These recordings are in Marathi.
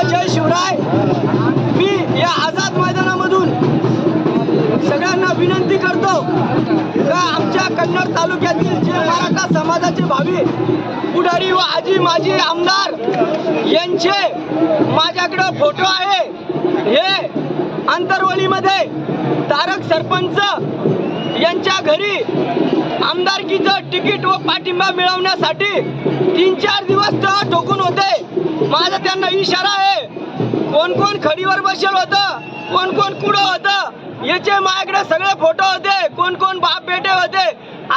सर्वांना जय शिवराय. मी या आझाद मैदानामधून सगळ्यांना विनंती करतो का आमच्या कन्नड तालुक्यातील जे मराठा समाजाचे भावी पुढारी व आजी माजी आमदार यांचे माझ्याकडं फोटो आहे. हे अंतरवलीमध्ये तारक सरपंच यांच्या घरी आमदारकीचं तिकीट व पाठिंबा मिळवण्यासाठी तीन चार दिवस तर ठोकून होते. माझा त्यांना इशारा आहे. कोण कोण खडीवर बसेल होतं कोण कोण कुठं होतं याचे माझ्याकडे सगळे फोटो होते. कोण कोण बाप बेटे होते.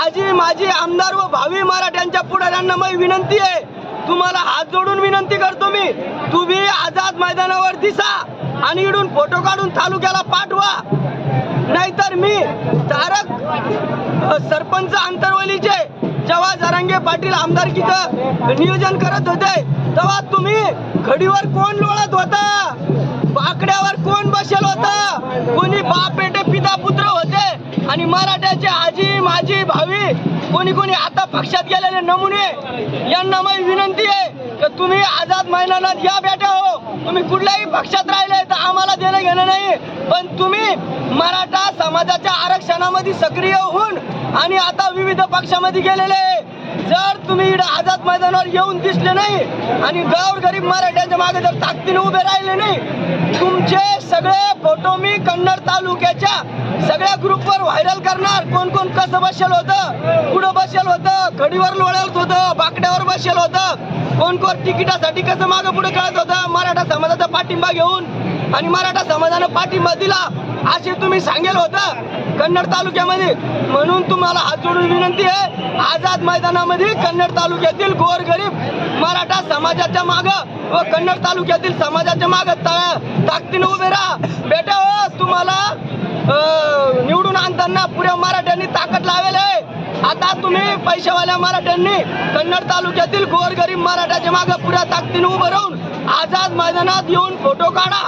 आजी माझी आमदार व भावी मराठ्यांच्या पुढाऱ्यांना मी विनंती आहे. तुम्हाला हात जोडून विनंती करतो मी. तुम्ही आझाद मैदानावर दिसा आणि इडून फोटो काढून तालुक्याला पाठवा. नाहीतर मी तारक जेव्हा पाटील आमदारकीचं नियोजन करत होते तेव्हा तुम्ही घडीवर कोण लोळत होता? बाकड्यावर कोण बसेल होता? कोणी बाप बेटे पिता पुत्र होते आणि मराठ्याचे आजी माझी भावी कोणी कोणी आता पक्षात गेलेले नमुने यांना माझी विनंती आहे की तुम्ही आझाद मैदानात या बेटा हो. तुम्ही कुठल्याही पक्षात राहिले तर आम्हाला देणं घेणं नाही. पण तुम्ही मराठा समाजाच्या आरक्षणामध्ये सक्रिय होऊन आणि आता विविध पक्षामध्ये गेलेले आहे. जर तुम्ही इकडे आझाद मैदानावर येऊन दिसले नाही आणि गाव गरीब मराठ्यांच्या मागे जर ताकदीने उभे राहिले नाही तुमचे सगळे फोटो मी कन्नड तालुक्याच्या सगळ्या ग्रुपवर व्हायरल करणार. कोण कोण कसं बसेल होतं कुठं बसेल होतं खडीवर लोळत होतं बाकड्यावर बसेल होतं कोण कोण तिकिटासाठी कसं मागं पुढे कळत होतं मराठा समाजाचा पाठिंबा घेऊन आणि मराठा समाजानं पाठिंबा दिला असे तुम्ही सांगेल होतं? कन्नड तालुक्यामध्ये. म्हणून तुम्हाला हात जोडून विनंती आहे आझाद मैदानामध्ये कन्नड तालुक्यातील गोरगरीब मराठा समाजाच्या माग व कन्नड तालुक्यातील समाजाच्या माग ताकदीने उभे राहा. बेटा हो तुम्हाला निवडून आणताना पुऱ्या मराठ्यांनी ताकद लावेल आहे आता तुम्ही पैशावाल्या मराठ्यांनी कन्नड तालुक्यातील गोरगरीब मराठ्याच्या मागे पुऱ्या ताकदीने उभं राहून आझाद मैदानात येऊन फोटो काढा.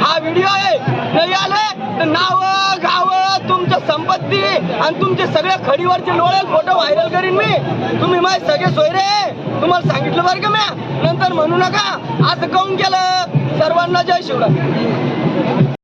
हा व्हिडिओ आहे. नाही आले तर नाव गाव तुमच्या संपत्ती आणि तुमचे सगळे खडीवरचे लोळे फोटो व्हायरल करीन मी. तुम्ही माझे सगळे सोयरे. तुम्हाला सांगितलं बरं का म्या नंतर म्हणू नका. असं काऊन केलं? सर्वांना जय शिवराय.